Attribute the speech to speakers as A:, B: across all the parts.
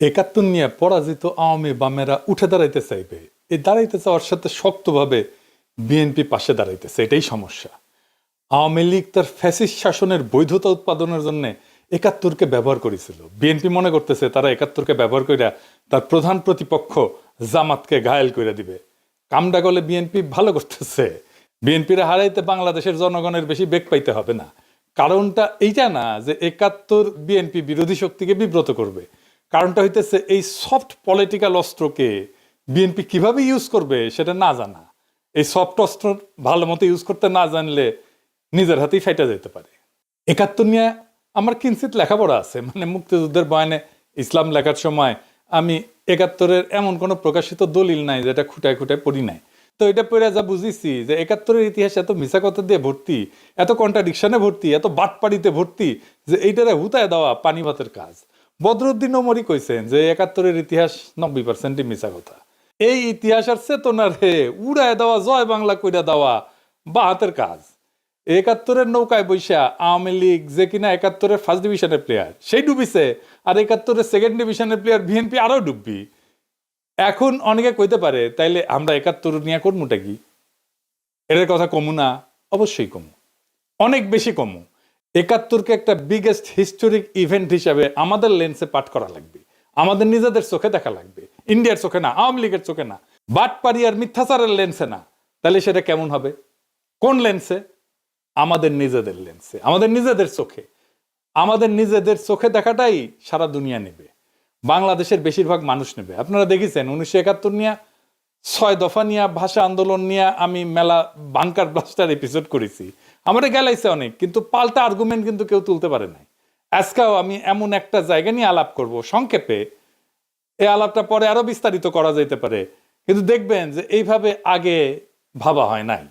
A: একাত্তর নিয়ে পরাজিত আওয়ামী বামেরা উঠে দাঁড়াইতে চাইবে। এই দাঁড়াইতে চাওয়ার সাথে শক্তভাবে বিএনপি পাশে দাঁড়াইতেছে, এটাই সমস্যা। আওয়ামী লীগ তার ফ্যাসিস্ট শাসনের বৈধতা উৎপাদনের জন্য একাত্তরকে ব্যবহার করেছিল। বিএনপি মনে করতেছে তারা একাত্তরকে ব্যবহার কইরা তার প্রধান প্রতিপক্ষ জামাতকে ঘায়েল করে দিবে। কামডা গলে বিএনপি ভালো করতেছে। বিএনপির হারাইতে বাংলাদেশের জনগণের বেশি বেগ পাইতে হবে না। কারণটা এইটা না যে একাত্তর বিএনপি বিরোধী শক্তিকে বিব্রত করবে। কারণটা হইতেছে এই সফট পলিটিক্যাল অস্ত্রকে বিএনপি কীভাবে ইউজ করবে সেটা না জানা। এই সফট অস্ত্র ভালো মতো ইউজ করতে না জানলে নিজের হাতেই ফাইটা যেতে পারে। একাত্তর নিয়ে আমার কিঞ্চিত লেখাপড়া আছে মানে মুক্তিযুদ্ধের বয়ানে ইসলাম লেখার সময় আমি একাত্তরের এমন কোনো প্রকাশিত দলিল নাই যেটা খুঁটায় খুঁটায় পড়ি নাই। তো এটা পড়ে যা বুঝেছি যে একাত্তরের ইতিহাস এত মিশা কথা দিয়ে ভর্তি, এত কন্ট্রাডিকশনে ভর্তি, এত বাটপাড়িতে ভর্তি যে এইটারে হুতায় দেওয়া পানি ভাতের কাজ। বদরুদ্দিন ওমরই কইছেন যে একাত্তরের ইতিহাস নব্বই পার্সেন্টই মিশা কথা। এই ইতিহাস আর চেতনারে উড়ায় দেওয়া, জয় বাংলা কইরা দেওয়া বা হাতের কাজ। একাত্তরের নৌকায় বৈশা আওয়ামী লীগ যে কিনা একাত্তরের ফার্স্ট ডিভিশনের প্লেয়ার সেই ডুবিছে। আর একাত্তরের সেকেন্ড ডিভিশনের প্লেয়ার বিএনপি আরও ডুববি। এখন অনেকে কইতে পারে, তাইলে আমরা একাত্তর নিয়ে করমুটা কি? এটার কথা কমু না? অবশ্যই কমু। অনেক বেশি কমু। একাত্তরকে একটা বিগেস্ট হিস্টোরিক ইভেন্ট হিসাবে আমাদের লেন্সে পাঠ করা লাগবে। আমাদের নিজেদের চোখে দেখা লাগবে। ইন্ডিয়ার চোখে না, আওয়ামী লীগের চোখে না। বাটপাড়ি আর মিথ্যাচারের লেন্সে না। তাহলে সেটা কেমন হবে? কোন লেন্সে আমাদের নিজেদের লেন্সে আমাদের নিজেদের চোখে। আমাদের নিজেদের চোখে দেখাটাই সারা দুনিয়া নেবে। বাংলাদেশের বেশিরভাগ মানুষ নেবে। আপনারা দেখেছেন, উনিশশো একাত্তর নিয়ে, ছয় দফা নিয়ে, ভাষা আন্দোলন নিয়ে আমি মেলা বাংকার ব্লাস্টার এপিসোড করেছি। আমার গেলাইছে অনেক, কিন্তু পাল্টা আর্গুমেন্ট কিন্তু কেউ তুলতে পারে নাই। আজকেও আমি এমন একটা জায়গা নিয়ে আলাপ করব, সংক্ষেপে। এই আলাপটা পরে আরও বিস্তারিত করা যেতে পারে। কিন্তু দেখবেন যে এইভাবে আগে ভাবা হয় নাই।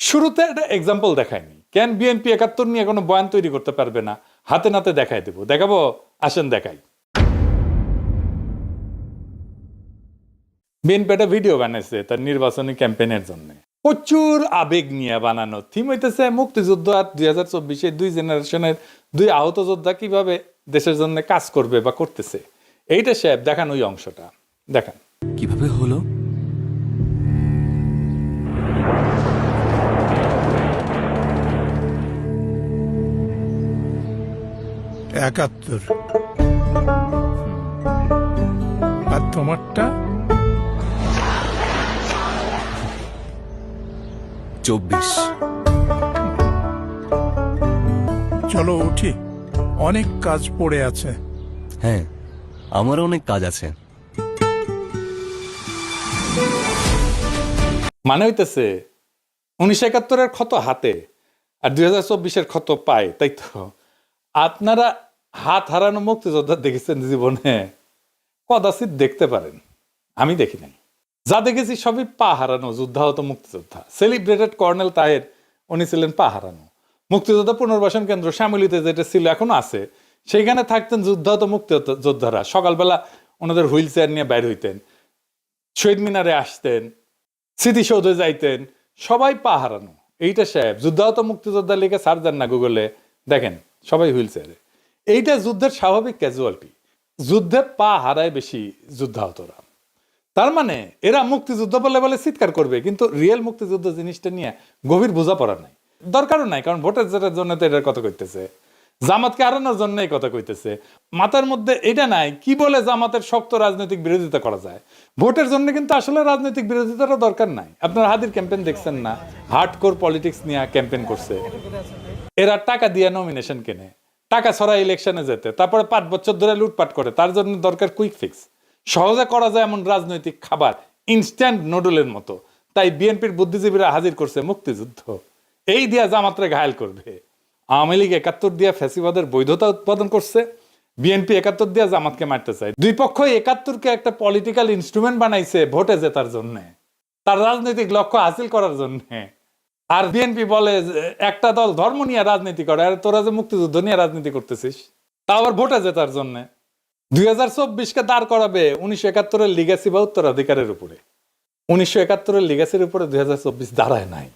A: শুরুতে একটা এক্সাম্পল দেখায়নি কেন বিএনপি একাত্তর নিয়ে কোনো বয়ান তৈরি করতে পারবে না? হাতে নাতে দেখাই দেবো। দেখাবো, আসেন দেখাই। বিএনপি একটা ভিডিও বানাইছে তার নির্বাচনী ক্যাম্পেইনের জন্য। প্রচুর আবেগ নিয়ে বানানো। থিম হইতেছে মুক্তিযুদ্ধ আর দুই হাজার চব্বিশে দুই জেনারেশনের দুই আহত যোদ্ধা কীভাবে দেশের জন্য কাজ করবে বা করতেছে। এইটা সাহেব দেখান ওই অংশটা। দেখান।
B: কীভাবে হলো?
C: একাত্তর। আর তোমারটা?
B: চব্বিশ।
C: চলো উঠি। অনেক কাজ পড়ে আছে।
B: হ্যাঁ আমার অনেক কাজ আছে।
A: মানে হইতেছে উনিশশো একাত্তরের ক্ষত হাতে আর দুই হাজার চব্বিশের ক্ষত পায় তাই তো? আপনারা হাত হারানো মুক্তিযোদ্ধা দেখেছেন জীবনে? কদাচিৎ দেখতে পারেন। আমি দেখি নাই। যা দেখেছি সবই পা হারানো যুদ্ধাহত মুক্তিযোদ্ধা। সেলিব্রেটেড কর্নেল তাহের, উনি ছিলেন পা হারানো মুক্তিযোদ্ধা পুনর্বাসন কেন্দ্র শ্যামলিতে যেটা ছিল, এখনও আছে। সেইখানে থাকতেন যুদ্ধাহত মুক্তিযোদ্ধারা সকালবেলা ওনাদের হুইল চেয়ার নিয়ে বাইর হইতেন। শহীদ মিনারে আসতেন। স্মৃতিসৌধে যাইতেন। সবাই পা হারানো এইটা সাহেব যুদ্ধাহত মুক্তিযোদ্ধা লিখে সার দেন না গুগলে। দেখেন, সবাই হুইল চেয়ারে। এইটা যুদ্ধের স্বাভাবিক ক্যাজুয়ালিটি যুদ্ধে পা হারায় বেশি যুদ্ধাহতরা তার মানে এরা মুক্তিযুদ্ধ বলে বলে চিৎকার করবে, কিন্তু রিয়েল মুক্তিযুদ্ধ জিনিসটা নিয়ে গভীর বোঝাপড়া নাই। দরকারও নাই, কারণ ভোটের জেতার জন্য তো এটার কথা কইতেছে। জামাতকে হারানোর জন্য এই কথা কইতেছে। মাথার মধ্যে এটা নাই, কি বলে জামাতের শক্ত রাজনৈতিক বিরোধিতা করা যায়? ভোটের জন্য কিন্তু আসলে রাজনৈতিক বিরোধিতারও দরকার নাই। আপনার হাদির ক্যাম্পেন দেখছেন না হার্ড কোর পলিটিক্স নিয়ে ক্যাম্পেন করছে। এরা টাকা দিয়ে নমিনেশন কেনে, টাকা ছড়া ইলেকশনে যেতে, তারপরে পাঁচ বছর ধরে লুটপাট করে, তার জন্য দরকার কুইক ফিক্স সহজে করা যায় এমন রাজনৈতিক খাবার ইনস্ট্যান্ট নুডলের মতো। তাই বিএনপির বুদ্ধিজীবীরা হাজির করছে মুক্তিযুদ্ধ। এই দিয়া জামাত্রে ঘায়াল করবে। আওয়ামী লীগ একাত্তর দিয়া ফ্যাসিবাদের বৈধতা উৎপাদন করছে। বিএনপি একাত্তর দিয়া জামাতকে মারতে চায়। দুই পক্ষই একাত্তরকে একটা পলিটিক্যাল ইনস্ট্রুমেন্ট বানাইছে ভোটে জেতার জন্য। তার রাজনৈতিক লক্ষ্য হাসিল করার জন্য। আর বিএনপি বলে একটা দল ধর্ম নিয়ে রাজনীতি করে, আর তোরা যে মুক্তিযুদ্ধ নিয়ে রাজনীতি করতেছিস তা আবার ভোটে জেতার জন্য। দুই হাজার চব্বিশকে দাঁড় করাবে উনিশশো একাত্তরের লিগাসি বা উত্তরাধিকারের উপরে। উনিশশো একাত্তরের লিগাসির উপরে দুই হাজার চব্বিশ দাঁড়ায় নাই।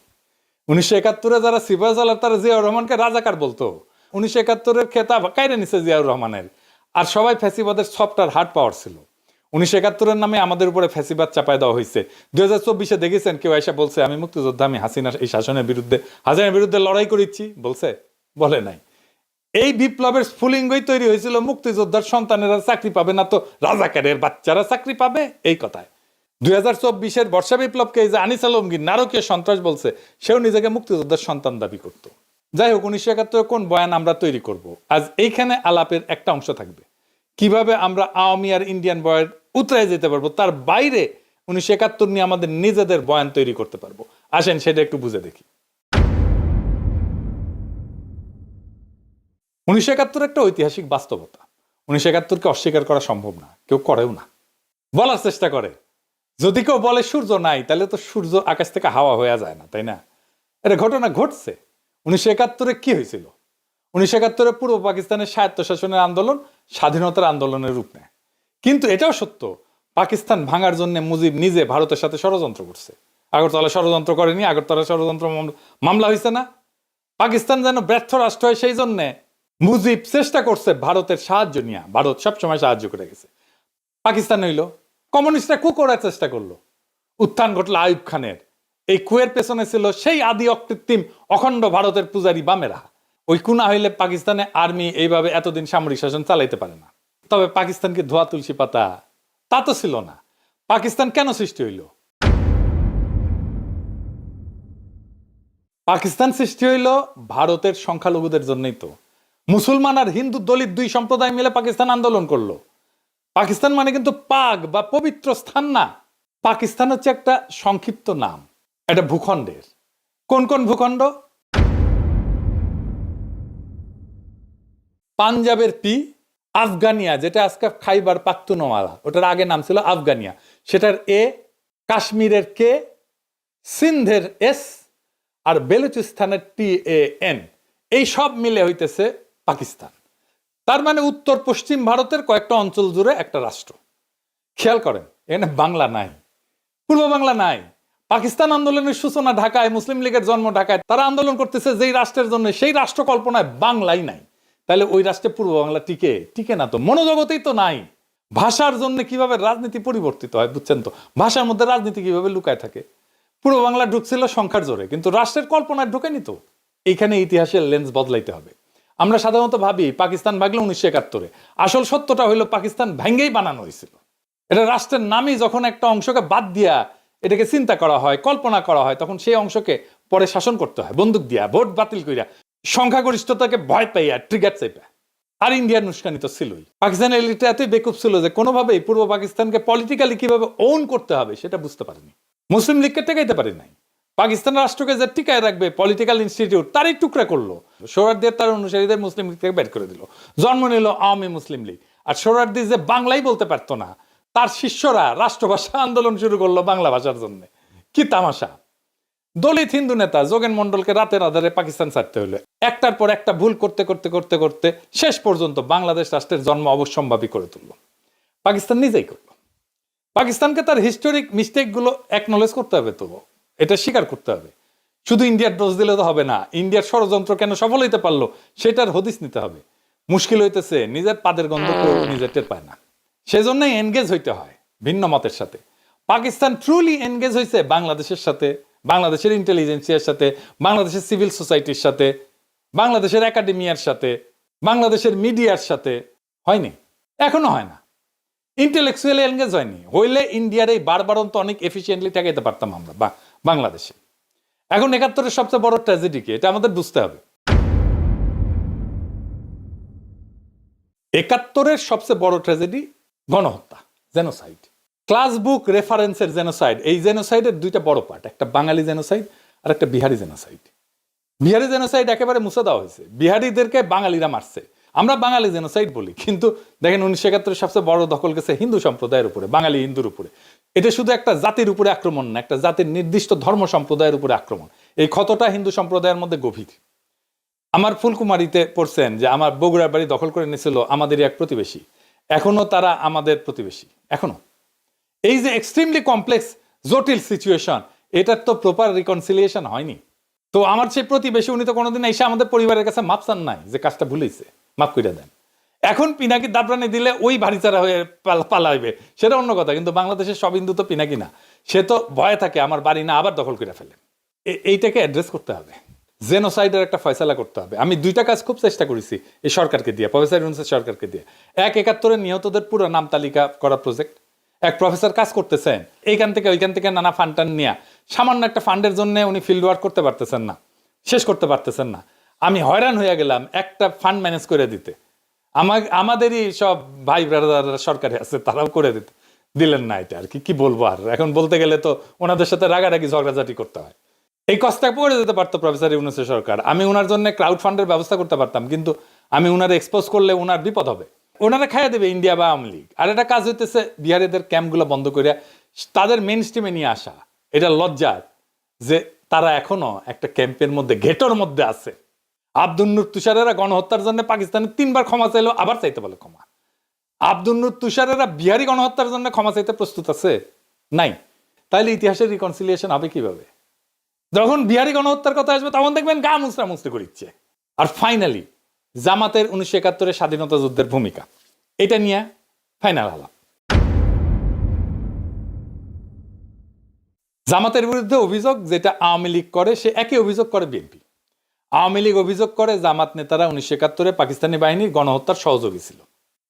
A: উনিশশো একাত্তরে যারা সিপাহ সালার তারা জিয়াউর রহমানকে রাজাকার বলতো। উনিশশো একাত্তরের খেতাব কাইরে নিছে জিয়াউর রহমানের। আর সবাই ফ্যাসিবাদের সফটওয়্যার হার্ড পাওয়ার ছিল। উনিশশো একাত্তরের নামে আমাদের উপরে ফ্যাসিবাদ চাপায় দেওয়া হয়েছে দুই হাজার চব্বিশে দেখেছেন, কেউ এসে বলছে, আমি মুক্তিযোদ্ধা, আমি হাসিনার এই শাসনের বিরুদ্ধে, হাসিনার বিরুদ্ধে লড়াই করেছি বলছে, বলে নাই। এই বিপ্লবের স্ফুলিঙ্গই তৈরি হয়েছিল মুক্তিযোদ্ধার সন্তানেরা চাকরি পাবে না তো রাজাকারের বাচ্চারা চাকরি পাবে? এই কথায়। দুই হাজার চব্বিশের বর্ষা বিপ্লবকে এই যে আনিস আলমগীর নারকীয় সন্ত্রাস বলছে, সেও নিজেকে মুক্তিযোদ্ধার সন্তান দাবি করত। যাই হোক, উনিশশো একাত্তর কোন বয়ান আমরা তৈরি করব? আজ এইখানে আলাপের একটা অংশ থাকবে। কীভাবে আমরা আওয়ামী আর ইন্ডিয়ান বয়ের উতরায় যেতে পারব, তার বাইরে উনিশশো একাত্তর নিয়ে আমাদের নিজেদের বয়ান তৈরি করতে পারব। আসেন, সেটা একটু বুঝে দেখি। উনিশশো একাত্তর একটা ঐতিহাসিক বাস্তবতা। উনিশশো একাত্তরকে অস্বীকার করা সম্ভব না, কেউ করেও না। বলার চেষ্টা করে। যদি কেউ বলে সূর্য নাই, তাহলে তো সূর্য আকাশ থেকে হাওয়া হয়ে যায় না, তাই না? এটা ঘটনা ঘটছে। উনিশশো একাত্তরে কি হয়েছিল? উনিশশো একাত্তরে পূর্ব পাকিস্তানের স্বায়ত্তশাসনের আন্দোলন স্বাধীনতার আন্দোলনের রূপ নেয়। কিন্তু এটাও সত্য, পাকিস্তান ভাঙার জন্য মুজিব নিজে ভারতের সাথে ষড়যন্ত্র করছে। আগরতলা ষড়যন্ত্র করেনি, আগরতলা ষড়যন্ত্র মামলা- হয়েছে না। পাকিস্তান যেন ব্যর্থ রাষ্ট্র হয় সেই জন্যে মুজিব চেষ্টা করছে ভারতের সাহায্য নিয়ে। ভারত সবসময় সাহায্য করে গেছে। পাকিস্তান হইল, কমিউনিস্টরা কু করার চেষ্টা করল। উত্থান ঘটলো আয়ুব খানের। এই কুয়ের পেছনে ছিল সেই আদি অকৃত্রিম অখণ্ড ভারতের পূজারী বামেরা। ওই কুনা হইলে পাকিস্তানে আর্মি এইভাবে এতদিন সামরিক শাসন চালাইতে পারে না। তবে পাকিস্তানকে ধোয়া তুলসী পাতা, তা তো ছিল না। পাকিস্তান কেন সৃষ্টি হইল? পাকিস্তান সৃষ্টি হইল ভারতের সংখ্যালঘুদের জন্যই তো। মুসলমান আর হিন্দু দলিত দুই সম্প্রদায় মিলে পাকিস্তান আন্দোলন করল। পাকিস্তান মানে কিন্তু পাক বা পবিত্র স্থান না। পাকিস্তান হচ্ছে একটা সংক্ষিপ্ত নাম, এটা ভূখণ্ডের। কোন কোন ভূখণ্ড? পাঞ্জাবের পি, আফগানিয়া, যেটা আজকে খাইবার পাখতুনওয়ালা, ওটার আগে নাম ছিল আফগানিয়া। সেটার এ, কাশ্মীরের কে, সিন্ধের S, R বেলুচিস্তানের T A N. এই সব মিলে হইতেছে পাকিস্তান। তার মানে উত্তর পশ্চিম ভারতের কয়েকটা অঞ্চল জুড়ে একটা রাষ্ট্র। খেয়াল করেন, এখানে বাংলা নাই, পূর্ব বাংলা নাই, পাকিস্তান আন্দোলনের সূচনা ঢাকায়, মুসলিম লীগের জন্ম ঢাকায়, তারা আন্দোলন করতেছে যেই রাষ্ট্রের জন্য, সেই রাষ্ট্র কল্পনায় বাংলাই নাই। তাহলে ওই রাষ্ট্রে পূর্ব বাংলা টিকে টিকে না তো, মনোজগতেই তো নাই। ভাষার জন্য কীভাবে রাজনীতি পরিবর্তিত হয়, বুঝছেন তো? ভাষার মধ্যে রাজনীতি কীভাবে লুকায় থাকে? পূর্ব বাংলা ঢুকছিল সংখ্যার জোরে, কিন্তু রাষ্ট্রের কল্পনায় ঢুকেনি তো। এইখানে ইতিহাসের লেন্স বদলাইতে হবে। আমরা সাধারণত ভাবি পাকিস্তান ভাগলে উনিশশো একাত্তরে। আসল সত্যটা হইল পাকিস্তান ভেঙ্গেই বানানো হয়েছিল। এটা রাষ্ট্রের নামই যখন একটা অংশকে বাদ দিয়া এটাকে চিন্তা করা হয়, কল্পনা করা হয়, তখন সেই অংশকে পরে শাসন করতে হয়, বন্দুক দিয়া, ভোট বাতিল করিয়া সংখ্যাগরিষ্ঠতাকে ভয় পাইয়া ট্রিগার চাইপা। আর ইন্ডিয়ার উস্কানি তো ছিলই। পাকিস্তানের এলিটটা এতই বেকুব ছিল যে কোনোভাবেই পূর্ব পাকিস্তানকে পলিটিক্যালি কীভাবে ওন করতে হবে সেটা বুঝতে পারেনি। মুসলিম লীগকে টেকাইতে পারে নাই। পাকিস্তান রাষ্ট্রকে যে টিকায় রাখবে পলিটিক্যাল ইনস্টিটিউট তারই টুকরা করল। সোহরার্দির তার অনুসারীদের মুসলিম লীগ থেকে বের করে দিল। জন্ম নিল আওয়ামী মুসলিম লীগ। আর সোহরার্দি যে বাংলাই বলতে পারতো না, তার শিষ্যরা রাষ্ট্রভাষা আন্দোলন শুরু করল বাংলা ভাষার জন্য। কি তামাশা। দলিত হিন্দু নেতা যোগেন মন্ডলকে রাতের আধারে পাকিস্তান ছাড়তে হলো। একটার পর একটা ভুল করতে করতে করতে করতে শেষ পর্যন্ত বাংলাদেশ রাষ্ট্রের জন্ম অবশ্যম্ভাবী করে তুলল। পাকিস্তান নিজেই করল। পাকিস্তানকে তার হিস্টোরিক মিস্টেকগুলো অ্যাকনোলেজ করতে হবে তো। এটা স্বীকার করতে হবে। শুধু ইন্ডিয়ার দোষ দিলে তো হবে না, ইন্ডিয়ার ষড়যন্ত্র কেন সফল হইতে পারল সেটার হদিস নিতে হবে। মুশকিল হইতেছে, নিজের পাদের গন্ধ নিজের টের পায় না। সেজন্যই এনগেজ হইতে হয় ভিন্ন মতের সাথে। পাকিস্তান ট্রুলি এনগেজ হয়েছে বাংলাদেশের সাথে, বাংলাদেশের ইন্টেলিজেন্সিয়ার সাথে, বাংলাদেশের সিভিল সোসাইটির সাথে, বাংলাদেশের একাডেমিয়ার সাথে, বাংলাদেশের মিডিয়ার সাথে। হয়নি, এখনও হয় না। ইন্টেলেকচুয়ালি এনগেজ হয়নি। হইলে ইন্ডিয়ার এই বারবারন্ত অনেক এফিসিয়েন্টলি ঠেকাইতে পারতাম আমরা। বা- বাংলাদেশে। এখন একাত্তরের সবচেয়ে বড় ট্র্যাজেডি কি? এটা আমাদের বুঝতে হবে। একাত্তরের সবচেয়ে বড় ট্র্যাজেডি গণহত্যা জেনোসাইড ক্লাস বুক রেফারেন্সের জেনোসাইড এই জেনোসাইডের দুইটা বড় পার্ট একটা বাঙালি জেনোসাইড আর একটা বিহারি জেনোসাইড বিহারি জেনোসাইড একেবারে মুছে দেওয়া হয়েছে। বিহারিদেরকে বাঙালিরা মারছে। আমরা বাঙালি জেনোসাইড বলি, কিন্তু দেখেন উনিশশো একাত্তরের সবচেয়ে বড় দখল গেছে হিন্দু সম্প্রদায়ের উপরে, বাঙালি হিন্দুর উপরে। এটা শুধু একটা জাতির উপরে আক্রমণ না, একটা জাতির নির্দিষ্ট ধর্ম সম্প্রদায়ের উপরে আক্রমণ। এই ক্ষতটা হিন্দু সম্প্রদায়ের মধ্যে গভীর। আমার ফুলকুমারিতে পড়ছেন যে আমার বগুড়ার বাড়ি দখল করে নিয়েছিল আমাদেরই এক প্রতিবেশী। এখনও তারা আমাদের প্রতিবেশী, এখনও। এই যে এক্সট্রিমলি কমপ্লেক্স জটিল সিচুয়েশন এটার তো প্রপার রিকনসিলিয়েশন হয়নি। তো আমার সেই প্রতিবেশী, উনি তো কোনোদিন এসে আমাদের পরিবারের কাছে মাপ চান নাই যে কাজটা ভুলেছে মাফ করে দেন। এখন পিনাকি দাবরানি দিলে ওই ভারিচারা হয়ে পালাইবে। সেটা অন্য কথা, কিন্তু বাংলাদেশের সব হিন্দু তো পিনাকি না। সে তো ভয়ে থাকে, আমার বাড়ি না, আবার দখল করে ফেলে। এইটাকে অ্যাড্রেস করতে হবে। জেনোসাইডের একটা ফয়সালা করতে হবে। আমি দুইটা কাজ খুব চেষ্টা করেছি এই সরকারকে দিয়ে প্রফেসর ইউনুসের সরকারকে দিয়ে। এক একাত্তরের নিহতদের পুরো নাম তালিকা করা প্রজেক্ট এক প্রফেসর কাজ করতেছেন, এইখান থেকে ওইখান থেকে নানা ফান্ড টান নিয়ে। সামান্য একটা ফান্ডের জন্য উনি ফিল্ড ওয়ার্ক করতে পারতেছেন না, শেষ করতে পারতেছেন না। আমি হয়রান হয়ে গেলাম একটা ফান্ড ম্যানেজ করে দিতে। আমার, আমাদেরই সব ভাই ব্রাদার সরকারে আছে, তারাও করে দিতে। দিলেন না এটা আর কি কি বলব আর? এখন বলতে গেলে তো ওনাদের সাথে রাগারাগি, ঝগড়াঝাটি করতে হয়। এই কষ্টটা পড়ে যেতে পারতো প্রফেসর ইউনুসের সরকার। আমি ওনার জন্য ক্রাউড ফান্ডের ব্যবস্থা করতে পারতাম, কিন্তু আমি ওনার এক্সপোজ করলে ওনার বিপদ হবে। ওনারা খাইয়া দেবে ইন্ডিয়া বা আওয়ামী লীগ। আর একটা কাজ হইতেছে, বিহারিদের ক্যাম্পগুলো বন্ধ করে তাদের মেন স্ট্রিমে নিয়ে আসা। এটা লজ্জার যে তারা এখনও একটা ক্যাম্পের মধ্যে ঘেটোর মধ্যে আছে। আব্দুল নূর তুষারেরা গণহত্যার জন্য পাকিস্তানে তিনবার ক্ষমা চাইলো আবার চাইতে বলে ক্ষমা। আব্দুল নূর তুষারেরা বিহারি গণহত্যার জন্য ক্ষমা চাইতে প্রস্তুত আছে? নাই। তাইলে ইতিহাসের রিকনসিলিয়েশন হবে কীভাবে? যখন বিহারি গণহত্যার কথা আসবে, তখন দেখবেন গা মুসরা মুসরি করিচ্ছে আর ফাইনালি জামাতের উনিশশো একাত্তরের স্বাধীনতা যুদ্ধের ভূমিকা। এটা নিয়ে ফাইনাল আলাপ। জামাতের বিরুদ্ধে অভিযোগ যেটা আওয়ামী লীগ করে, সে একই অভিযোগ করে বিএনপি। আওয়ামী লীগ অভিযোগ করে জামাত নেতারা উনিশশো একাত্তরে পাকিস্তানি বাহিনীর গণহত্যার সহযোগী ছিল।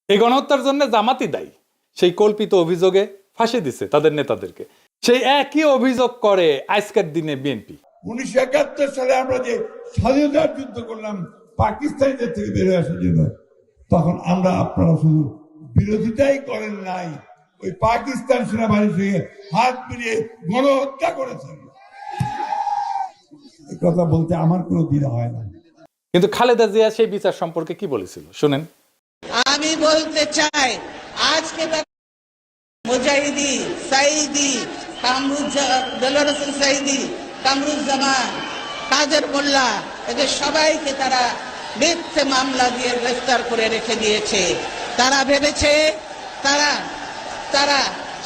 A: এই গণহত্যার জন্য জামাতই দায়ী। সেই কল্পিত অভিযোগে ফাঁসি দিছে তাদের নেতাদেরকে। সেই একই অভিযোগ করে আজকের দিনে বিএনপি।
D: উনিশশো একাত্তর সালে আমরা যে স্বাধীনতার যুদ্ধ করলাম, পাকিস্তানিদের থেকে বেরোয় আসার জন্য, তখন আমরা আপনারা শুধু বিরোধিতাই করেন নাই। ওই পাকিস্তান সেনাবাহিনীর সঙ্গে হাত মিলিয়ে গণহত্যা করেছেন। কথা বলতে আমার কোনো দ্বিধা হয় না।
A: কিন্তু খালেদা জিয়া সেই বিচার সম্পর্কে কি বলেছিল? শুনেন।
E: আমি বলতে চাই আজকে তারা মুজাহিদি সাইদি কামরুজ্জামান সাইদি কামরুজ্জামান কাদের মোল্লা এদের সবাইকে তারা মিথ্যে মামলা দিয়ে গ্রেফতার করে রেখে দিয়েছে। তারা ভেবেছে তারা তারা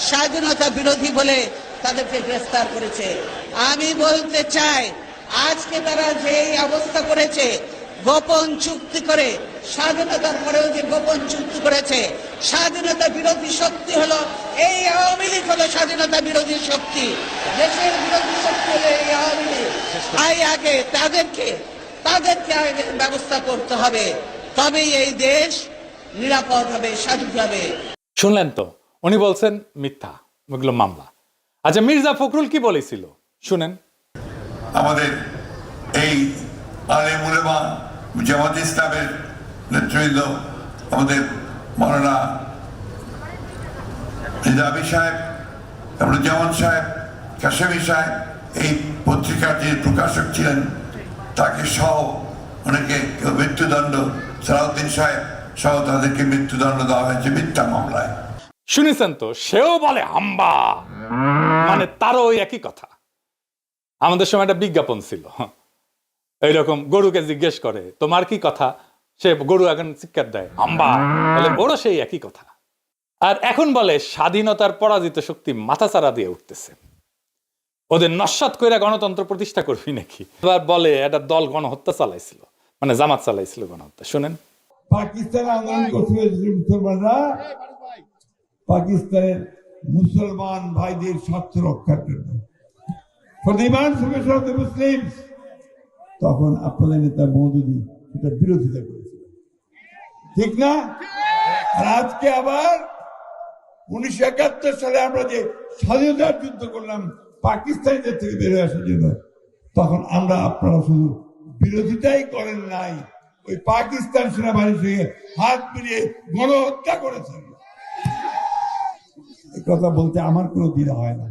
E: স্বাধীনতা বিরোধী বলে তাদেরকে গ্রেফতার করেছে। আমি বলতে চাই আজকে তারা যে অবস্থা করেছে, গোপন চুক্তি করে, স্বাধীনতার পরেও যে গোপন চুক্তি করেছে, স্বাধীনতা বিরোধী শক্তি হলো, এই আওয়ামী লীগ হলো স্বাধীনতা বিরোধী শক্তি। দেশের বিরোধী শক্তি হলো এই আওয়ামী লীগ। তাই আগে তাদেরকে তাদেরকে আগে ব্যবস্থা করতে হবে। তবেই এই দেশ নিরাপদ হবে, স্বাধীন হবে।
A: শুনলেন তো, উনি বলছেন মিথ্যা, ওগুলো মামলা। আচ্ছা মির্জা ফখরুল কি বলেছিল? শুনেন।
F: আমাদের এই আলেম উলেমা জামাত ইসলামের নেতৃবৃন্দ আমাদের মৌলানা নিজামী সাহেব জামান সাহেব, কাশেমি সাহেব এই পত্রিকার যে প্রকাশক ছিলেন, তাকে সহ অনেকে কেউ মৃত্যুদণ্ড, সালাউদ্দিন সাহেব সহ তাদেরকে মৃত্যুদণ্ড দেওয়া হয়েছে মিথ্যা মামলায়।
A: শুনেছেন তো? সেও বলে হাম্বা। মানে তারও একই কথা। আমাদের সময় একটা বিজ্ঞাপন ছিল। এইরকম গরুকে জিজ্ঞেস করে, তোমার কি কথা? সে গরু এখন চিৎকার দেয় হাম্বা বলে ওরও সেই একই কথা। আর এখন বলে, স্বাধীনতার পরাজিত শক্তি মাথাচাড়া দিয়ে উঠতেছে। ওদের নস্বাত করে গণতন্ত্র প্রতিষ্ঠা করবি নাকি? এবার বলে, একটা দল গণহত্যা চালাইছিল। মানে জামাত চালাইছিল গণহত্যা, শুনেন।
D: পাকিস্তান আন্দোলন করতে হয়েছিল মুসলমানরা, পাকিস্তানের মুসলমান ভাইদের স্বার্থ রক্ষার জন্য। For the emancipation of the Muslims, তখন আপনাদের নেতা মৌদুদি এটা বিরোধিতা করেছিল। ঠিক না? আজকে আবার উনিশশো একাত্তর সালে আমরা যে স্বাধীনতার যুদ্ধ করলাম পাকিস্তানিদের থেকে বেরোয় আসার জন্য তখন আমরা আপনারা শুধু বিরোধিতাই করেন নাই ওই পাকিস্তান সেনাবাহিনীর সঙ্গে হাত মিলিয়ে গণহত্যা করেছেন। কথা বলতে আমার কোনো দ্বিধা হয় না।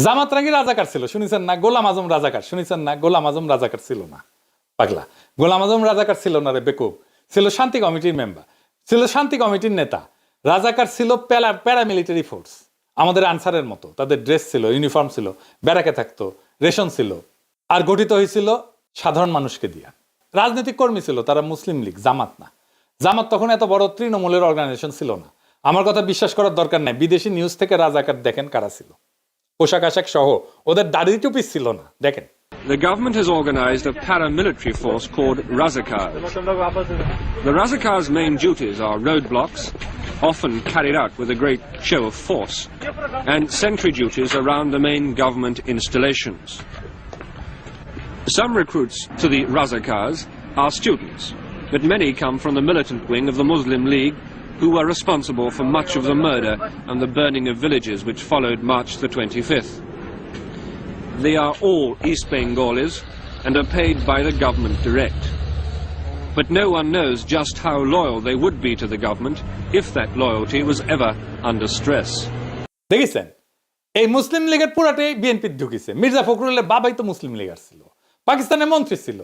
A: জামাত রাঙ্গি রাজাকার ছিল, শুনেছেন না? গোলাম আজম রাজাকার, শুনেছেন না? গোলাম আজম রাজাকার ছিল না। পাগলা। গোলাম আজম রাজাকার ছিল না রে বেকুব। ছিল শান্তি কমিটির মেম্বার ছিল শান্তি কমিটির নেতা। রাজাকার ছিল প্যারা, প্যারামিলিটারি ফোর্স। আমাদের আনসারের মতো, তাদের ড্রেস ছিল, ইউনিফর্ম ছিল, ব্যারাকে থাকতো, রেশন ছিল। আর গঠিত হয়েছিল সাধারণ মানুষকে দিয়া। রাজনৈতিক কর্মী ছিল, তারা মুসলিম লীগ, জামাত না। জামাত তখন এত বড় তৃণমূলের অর্গানাইজেশন ছিল না। আমার কথা বিশ্বাস করার দরকার নাই। বিদেশি নিউজ থেকে রাজাকার দেখেন কারা ছিল। পোশাক আশাক সহ ওদের দাড়ি টুপি ছিল না দেখেন
G: the government has organized a paramilitary force called Razakars. The Razakars' main duties are roadblocks, often carried out with a great show of force, and sentry duties around the main government installations. Some recruits to the Razakars are students, but many come from the militant wing of the Muslim League who were responsible for much of the murder and the burning of villages which followed March the 25th. They are all East Bengalis and are paid by the government direct. But no one knows just how loyal they would be to the government if that loyalty was ever under stress.
A: দেখেছেন এই মুসলিম লীগের পুরাটাই BNP ঢুকিছে Mirza ফখরুলের বাবাই তো মুসলিম লীগার ছিল পাকিস্তানের মন্ত্রী ছিল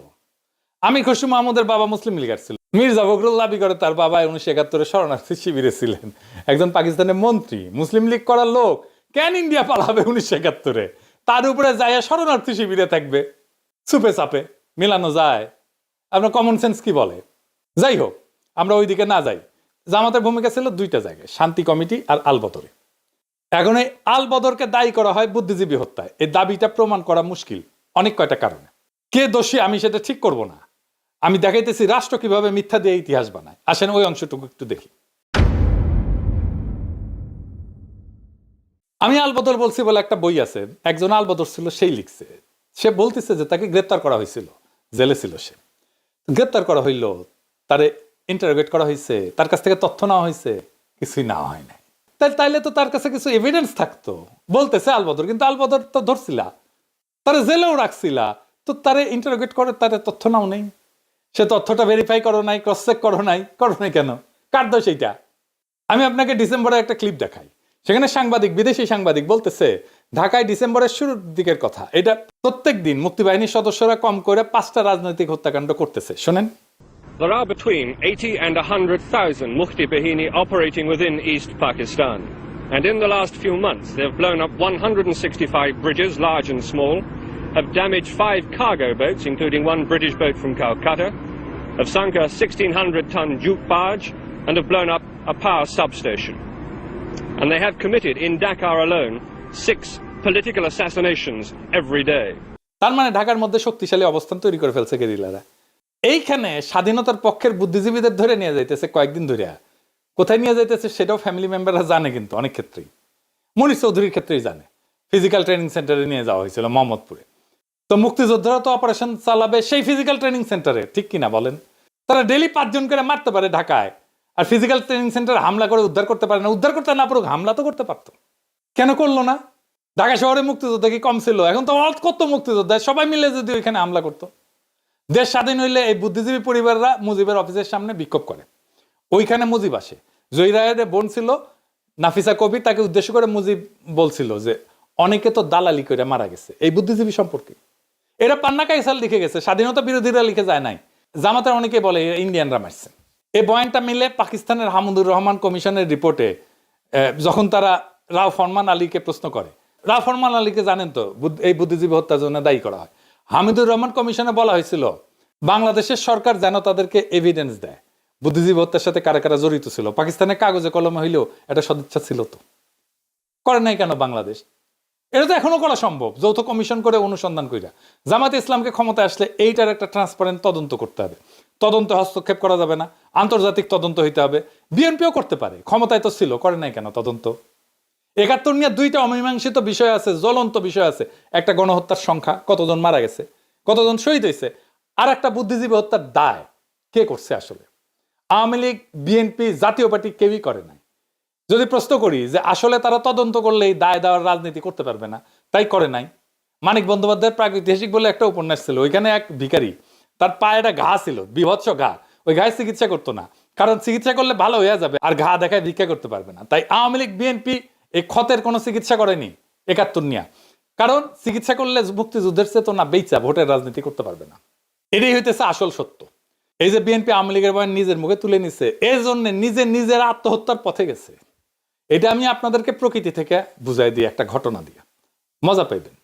A: আমি খুশি মাহমুদের বাবা মুসলিম লীগার ছিল মির্জা ফখরুল দাবি করে, তার বাবা উনিশশো একাত্তরে শরণার্থী শিবিরে ছিলেন। একজন পাকিস্তানের মন্ত্রী, মুসলিম লীগ করার লোক, কেন ইন্ডিয়া পালাবে উনিশশো একাত্তরে? তার উপরে যায় শরণার্থী শিবিরে থাকবে সুপে চাপে, মিলানো যায়। আপনার কমন সেন্স কি বলে? যাই হোক, আমরা ওইদিকে না যাই। জামাতের ভূমিকা ছিল দুইটা জায়গায়, শান্তি কমিটি আর আলবদরে। এখন এই আল বদরকে দায়ী করা হয় বুদ্ধিজীবী হত্যায়। এই দাবিটা প্রমাণ করা মুশকিল, অনেক কয়টা কারণে। কে দোষী আমি সেটা ঠিক করব না। আমি দেখাইতেছি রাষ্ট্র কীভাবে মিথ্যা দিয়ে ইতিহাস বানায়। আসেন ওই অংশটুকু একটু দেখি। আমি আলবদর বলছি বলে একটা বই আছে, একজন আলবদর ছিল, সেই লিখছে। সে বলতেছে যে তাকে গ্রেপ্তার করা হয়েছিল, জেলে ছিল সে। গ্রেপ্তার করা হইল, তারে ইন্টারোগেট করা হয়েছে তার কাছ থেকে তথ্য নেওয়া হয়েছে কিছুই নেওয়া হয় নাই। তাই তাইলে তো তার কাছে কিছু এভিডেন্স থাকতো। বলতেছে আলবদর, কিন্তু আলবদর তো ধরছিলা। তারে জেলেও রাখছিলা, তো তারে ইন্টারোগেট করে তারে তথ্য নাও নেই। সে তথ্যটা ভেরিফাই করো নাই ক্রস চেক করো নাই করো নাই কেন কার দোষ এইটা আমি আপনাকে ডিসেম্বরে একটা ক্লিপ দেখাই সেখানে সাংবাদিক বিদেশি সাংবাদিক বলতেছে ঢাকায় ডিসেম্বরের শুরুর দিকের কথা এটা প্রত্যেক দিন মুক্তিবাহিনীর সদস্যরা কম করে পাঁচটা রাজনৈতিক হত্যাকাণ্ড করতেছে শোনেন
G: There are between 80 and 100,000 Mufti Bahini operating within East Pakistan. And in the last few months, they've blown up 165 bridges, large and small, have damaged five cargo boats, including one British boat from Calcutta, have sunk a 1,600-ton jute barge, and have blown up a power substation. And they have committed, in Dakar alone, six political assassinations every day.
A: তার মানে ঢাকার মধ্যে শক্তিশালী অবস্থান তৈরি করে ফেলছে গেরিলারা। এইখানে স্বাধীনতার পক্ষের বুদ্ধিজীবীদের ধরে নিয়ে যাইতেছে কয়েকদিন ধরে কোথায় নিয়ে যাইতেছে সেটাও ফ্যামিলি মেম্বাররা জানে কিন্তু অনেক ক্ষেত্রেই। মনীষ চৌধুরীর ক্ষেত্রেই জানে। ফিজিক্যাল ট্রেনিং সেন্টারে নিয়ে যাওয়া হয়েছিল মোহাম্মদপুরে। তো মুক্তিযোদ্ধারা তো অপারেশন চালাবে সেই ফিজিক্যাল ট্রেনিং সেন্টারে ঠিক কিনা বলেন? তারা ডেলি পাঁচজন করে মারতে পারে ঢাকায়। আর ফিজিক্যাল ট্রেনিং সেন্টারে হামলা করে উদ্ধার করতে পারে না। উদ্ধার করতে না পারুক, হামলা তো করতে পারতো। কেন করল না? ঢাকা শহরে মুক্তিযোদ্ধা কি কম ছিল? এখন তো অল্প কত মুক্তিযোদ্ধা, সবাই মিলে যদি ওইখানে হামলা করতো। দেশ স্বাধীন হইলে এই বুদ্ধিজীবী পরিবাররা মুজিবের অফিসের সামনে বিক্ষোভ করে। ওইখানে মুজিব আসে। জয়রায়ের বোন ছিল নাফিসা কবি তাকে উদ্দেশ্য করে মুজিব বলছিল যে, অনেকে তো দালালি করে মারা গেছে। এই বুদ্ধিজীবী সম্পর্কে। এরা পান্না কাইসাল লিখে গেছে, স্বাধীনতা বিরোধীরা লিখে যায় নাই। জামাতের অনেকে বলে ইন্ডিয়ানরা মারছে। এই বয়ানটা মিলে পাকিস্তানের হামুদুর রহমান কমিশনের রিপোর্টে যখন তারা রাও ফরমান আলীকে প্রশ্ন করে। রাও ফরমান আলীকে জানেন তো এই বুদ্ধিজীবী হত্যার জন্য দায়ী করা হয়। হামিদুর রহমান কমিশনে বলা হয়েছিল, বাংলাদেশের সরকার যেন তাদেরকে এভিডেন্স দেয়। বুদ্ধিজীবী হত্যার সাথে কারা কারা জড়িত ছিল? পাকিস্তানের কাগজে কলমে হইলেও এটা সদিচ্ছা ছিল তো। করে নাই কেন বাংলাদেশ? এটা তো এখনও করা সম্ভব। যৌথ কমিশন করে অনুসন্ধান কইরা। জামাতে ইসলামকে ক্ষমতায় আসলে এইটার একটা ট্রান্সপারেন্ট তদন্ত করতে হবে। তদন্ত হস্তক্ষেপ করা যাবে না। আন্তর্জাতিক তদন্ত হইতে হবে। বিএনপিও করতে পারে। ক্ষমতায় তো ছিল, করে নাই কেন তদন্ত? একাত্তর নিয়ে দুইটা অমীমাংসিত বিষয় আছে, জ্বলন্ত বিষয় আছে। একটা গণহত্যার সংখ্যা, কতজন মারা গেছে, কতজন শহীদ হয়েছে আর একটা বুদ্ধিজীবী হত্যার দায়। কে করছে আসলে? আওয়ামী লীগ, বিএনপি, জাতীয় পার্টি কেউই করে নাই। যদি প্রশ্ন করি যে আসলে তারা তদন্ত করলে এই দায় দেওয়ার রাজনীতি করতে পারবে না, তাই করে নাই। মানিক বন্দ্যোপাধ্যায়ের প্রাগৈতিহাসিক বলে একটা উপন্যাস ছিল, ওইখানে এক ভিখারি, তার পায়ে একটা ঘা ছিল, বিভৎস ঘা, ওই ঘায়ে চিকিৎসা করতো না। কারণ চিকিৎসা করলে ভালো হয়ে যাবে, আর ঘা দেখায় ভিক্ষা করতে পারবে না। তাই আওয়ামী লীগ, বিএনপি এই ক্ষতের কোনো চিকিৎসা করেনি, একাত্তর নিয়া। কারণ চিকিৎসা করলে মুক্তিযুদ্ধের চেতনা বেচা ভোটের রাজনীতি করতে পারবে না। এটাই হইতেছে আসল সত্য। এই যে বিএনপি আওয়ামী লীগের বয়ান নিজের মুখে তুলে নিছে এর জন্য নিজে নিজের আত্মহত্যার পথে গেছে। এটা আমি আপনাদেরকে প্রকৃতি থেকে বুঝাই দিই, একটা ঘটনা দিয়ে। মজা পাইবেন।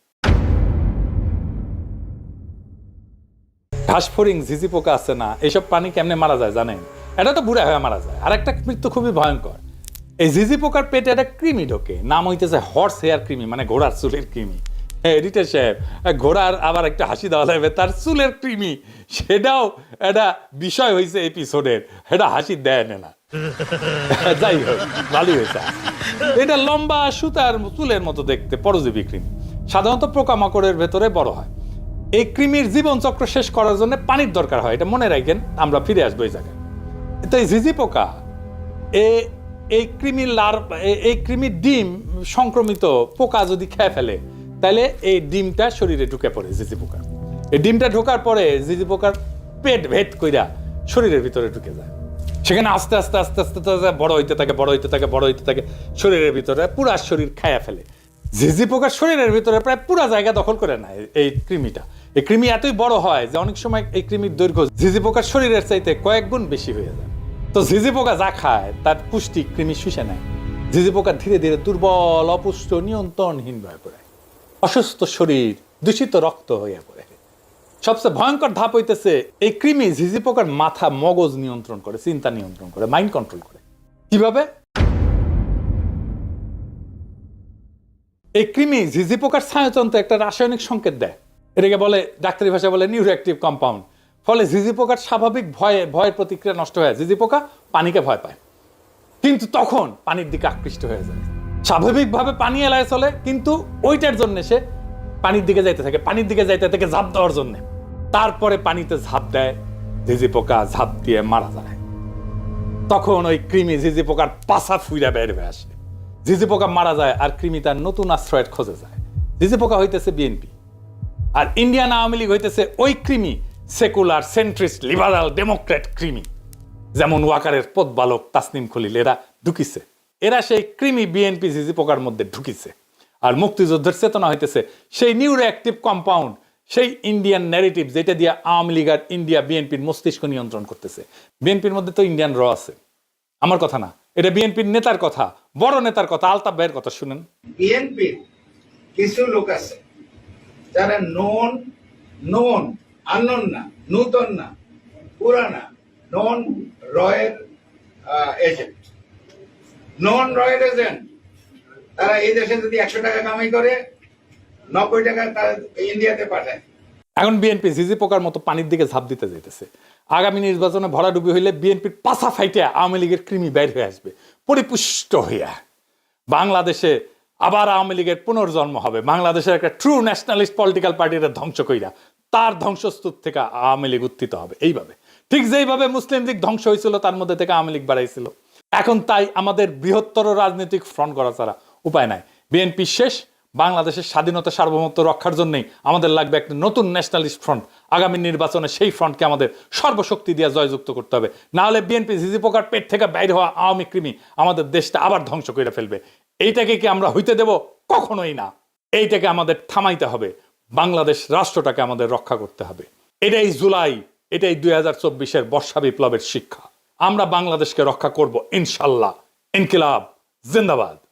A: ঘাসফড়িং ঝিঝি পোকা আছে না এইসব প্রাণী কেমনে মারা যায় জানেন? এটা তো বুড়া হয়ে মারা যায়। আর একটা মৃত্যু খুবই ভয়ঙ্কর। এই ঝিঝি পোকার পেটে একটা কৃমি ঢোকে, নাম হইতেছে হর্স হেয়ার কৃমি মানে ঘোড়ার চুলের কৃমি। এডিটর সাহেব ঘোড়ার আবার একটা হাসি দেওয়া লাগবে। তার চুলের কৃমি, সেটাও একটা বিষয় হয়েছে এপিসোডের এটা হাসি দেয় না যাই হোক, ভালোই হয়েছে। এটা লম্বা সুতার চুলের মতো দেখতে, পরজীবী কৃমি। সাধারণত পোকামাকড়ের ভেতরে বড় হয়। এই কৃমির জীবনচক্র শেষ করার জন্য পানির দরকার হয়, এটা মনে রাখেন, আমরা ফিরে আসব এই জায়গায়। তো এই ঝিঝি পোকা, এ, এই কৃমির লার এই কৃমির ডিম সংক্রমিত পোকা যদি খেয়ে ফেলে তাহলে এই ডিমটা শরীরে ঢুকে পড়ে ঝিঝি পোকার। এই ডিমটা ঢোকার পরে ঝিঝি পোকার পেট ভেদ কইরা শরীরের ভিতরে ঢুকে যায়। সেখানে আস্তে আস্তে আস্তে আস্তে আস্তে বড় হইতে থাকে, বড় হইতে থাকে, বড় হইতে থাকে, শরীরের ভিতরে পুরা শরীর খায়া ফেলে। ঝিঝি পোকার শরীরের ভিতরে প্রায় পুরা জায়গা দখল করে নেয় এই কৃমিটা। এই কৃমি এতই বড় হয় যে অনেক সময় এই কৃমির দৈর্ঘ্য ঝিঝি পোকার শরীরের চাইতে কয়েক গুণ বেশি হয়ে যায়। তো ঝিঝি পোকা যা খায়, তার পুষ্টি কৃমি শুষে নেয়। ঝিঝি পোকা ধীরে ধীরে দুর্বল, অপুষ্ট, নিয়ন্ত্রণহীন হয়ে পড়ে। অসুস্থ শরীর, দূষিত রক্ত হয়ে পড়ে। সবচেয়ে ভয়ঙ্কর ধাপ হইতেছে, এই কৃমি ঝিঝি পোকার মাথা মগজ নিয়ন্ত্রণ করে, চিন্তা নিয়ন্ত্রণ করে মাইন্ড কন্ট্রোল করে। কীভাবে? এই কৃমি ঝিঝি পোকার স্নায়ুতন্ত্রে একটা রাসায়নিক সংকেত দেয়। এটাকে বলে, ডাক্তারি ভাষায় বলে নিউরোঅ্যাক্টিভ কম্পাউন্ড ফলে ঝিঝি পোকার স্বাভাবিক ভয়ে, ভয়ের প্রতিক্রিয়া নষ্ট হয়ে ঝিঝি পোকা পানিকে ভয় পায়। কিন্তু তখন পানির দিকে আকৃষ্ট হয়ে যায়। স্বাভাবিকভাবে পানি এলায় চলে কিন্তু ওইটার জন্য সে পানির দিকে যাইতে থাকে, পানির দিকে যাইতে থাকে ঝাঁপ দেওয়ার জন্য। তারপরে পানিতে ঝাঁপ দেয়, ঝিঝি পোকা ঝাঁপ দিয়ে মারা যায়। তখন ওই কৃমি ঝিঝি পোকার পাশা ফুইরা বের হয়ে আসে। ঝিঝি পোকা মারা যায় আর কৃমি তার নতুন আশ্রয়ের খোঁজে যায়। ঝিঝি পোকা হইতেছে বিএনপি আর ইন্ডিয়ান আওয়ামী লীগ হইতেছে ওই কৃমি, সেকুলার, সেন্ট্রিস্ট, লিবারাল ডেমোক্রেট কৃমি। যেমন ওয়াকারের পদবালক তাসনিম খলিল এরা ঢুকিছে। এরা সেই কৃমি বিএনপি জিজি পোকার মধ্যে ঢুকিছে। আর মুক্তিযুদ্ধের চেতনা হইতেছে সেই নিউরো অ্যাক্টিভ কম্পাউন্ড সেই ইন্ডিয়ান ন্যারেটিভ যেটা দিয়ে আওয়ামী লীগ আর ইন্ডিয়া বিএনপির মস্তিষ্ক নিয়ন্ত্রণ করতেছে। বিএনপির মধ্যে তো ইন্ডিয়ান র আছে। আমার কথা না, এটা বিএনপির নেতার কথা, বড় নেতার কথা, আলতাফ ভাইয়ের কথা শুনেন।
H: বিএনপির কিছু লোক আছে, যারা নন নন আনন না, নূতন না, পুরানা নন রয়ের এজেন্ট নন রয়ের এজেন্ট তারা এই দেশে যদি একশো টাকা কামাই করে, নব্বই টাকা তারা ইন্ডিয়াতে পাঠায়।
A: এখন বিএনপি ঝিঝি পোকার মতো পানির দিকে ঝাঁপ দিতে যেতেছে আগামী নির্বাচনে ভরাডুবি হইলে বিএনপির পাশা ফাইটে আওয়ামী লীগের কৃমি বের হয়ে আসবে, পরিপুষ্ট হইয়া। বাংলাদেশে আবার আওয়ামী লীগের পুনর্জন্ম হবে। বাংলাদেশের একটা ট্রু ন্যাশনালিস্ট পলিটিক্যাল পার্টির ধ্বংস কইরা, তার ধ্বংসস্তূপ থেকে আওয়ামী লীগ উত্থিত হবে। এইভাবে। ঠিক যেইভাবে মুসলিম লীগ ধ্বংস হয়েছিল তার মধ্যে থেকে আওয়ামী লীগ বাড়াইছিল। এখন তাই আমাদের বৃহত্তর রাজনৈতিক ফ্রন্ট করা ছাড়া উপায় নাই। বিএনপি শেষ, বাংলাদেশের স্বাধীনতা সার্বভৌমত্ব রক্ষার জন্যই আমাদের লাগবে একটা নতুন ন্যাশনালিস্ট ফ্রন্ট আগামী নির্বাচনে সেই ফ্রন্টকে আমাদের সর্বশক্তি দিয়ে জয়যুক্ত করতে হবে। না হলে বিএনপি ঝিঝি পোকার পেট থেকে বাইরে হওয়া আওয়ামী কৃমি আমাদের দেশটা আবার ধ্বংস করে ফেলবে। এইটাকে কি আমরা হইতে দেব? কখনোই না। এইটাকে আমাদের থামাইতে হবে। বাংলাদেশ রাষ্ট্রটাকে আমাদের রক্ষা করতে হবে। এটাই জুলাই, এটাই দুই হাজার চব্বিশের বর্ষা বিপ্লবের শিক্ষা। আমরা বাংলাদেশকে রক্ষা করব ইনশাল্লাহ। ইনকিলাব জিন্দাবাদ।